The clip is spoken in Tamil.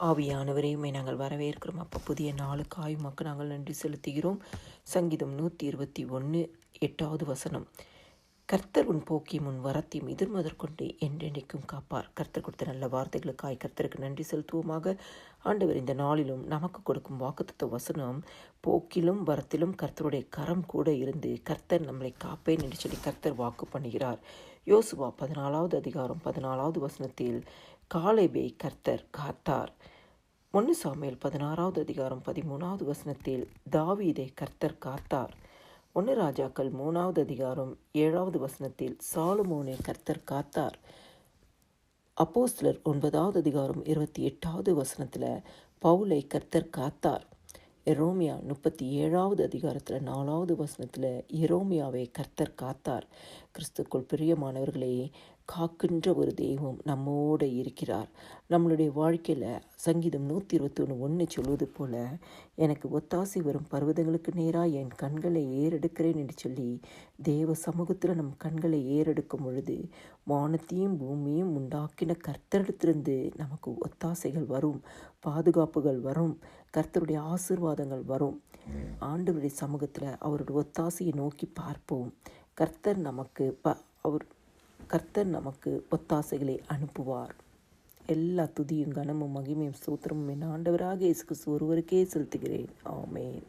ஆவியானவரே நாங்கள் வரவேற்கிறோம். அப்போ புதிய நாளுக்காய் மக்கள் நாங்கள் நன்றி செலுத்துகிறோம். சங்கீதம் நூற்றி இருபத்தி ஒன்று எட்டாவது வசனம். கர்த்தர் உன் போக்கி முன் வரத்தையும் எதிர்மதற்கொண்டு என்றென்றைக்கும் காப்பார். கர்த்தர் கொடுத்த நல்ல வார்த்தைகளுக்காய் கர்த்தருக்கு நன்றி செலுத்துவோமாக. ஆண்டவர் இந்த நாளிலும் நமக்கு கொடுக்கும் வாக்குத்த வசனம் போக்கிலும் வரத்திலும் கர்த்தருடைய கரம் கூட இருந்து கர்த்தர் நம்மளை காப்பேன் என்று சொல்லி கர்த்தர் வாக்கு பண்ணுகிறார். யோசுவா பதினாலாவது அதிகாரம் பதினாலாவது வசனத்தில் காலேபை கர்த்தர் காத்தார். ஒன்று சாமியல் பதினாறாவது அதிகாரம் பதிமூணாவது வசனத்தில் தாவீதை கர்த்தர் காத்தார். ஒன்று ராஜாக்கள் மூணாவது அதிகாரம் ஏழாவது வசனத்தில் சாலுமோனை கர்த்தர் காத்தார். அப்போஸ்லர் ஒன்பதாவது அதிகாரம் இருபத்தி எட்டாவது வசனத்தில் பவுலை கர்த்தர் காத்தார். எரோமியா முப்பத்தி ஏழாவது அதிகாரத்தில் நாலாவது வசனத்தில் எரோமியாவை கர்த்தர் காத்தார். கிறிஸ்துக்குள் பிரியமானவர்களே காக்கின்ற ஒரு தெய்வம் நம்மோடு இருக்கிறார். நம்மளுடைய வாழ்க்கையில் சங்கீதம் நூற்றி இருபத்தி ஒன்று ஒன்று சொல்வது போல் எனக்கு ஒத்தாசை வரும் பர்வதங்களுக்கு நேராக என் கண்களை ஏறெடுக்கிறேன் என்று சொல்லி தேவ சமூகத்தில் நம் கண்களை ஏறெடுக்கும் பொழுது வானத்தையும் பூமியும் உண்டாக்கின கர்த்தரிடத்திலிருந்து நமக்கு ஒத்தாசைகள் வரும் பாதுகாப்புகள் வரும். கர்த்தருடைய ஆசிர்வாதங்கள் வரும். ஆண்டவருடைய சமூகத்தில் அவருடைய ஒத்தாசையை நோக்கி பார்ப்போம். கர்த்தர் நமக்கு ப அவர் கர்த்தர் நமக்கு ஒத்தாசைகளை அனுப்புவார். எல்லா துதியும் கனமும் மகிமையும் சூத்திரமும் என் ஆண்டவராக இயேசு ஒருவருக்கே செலுத்துகிறேன். ஆமேன்.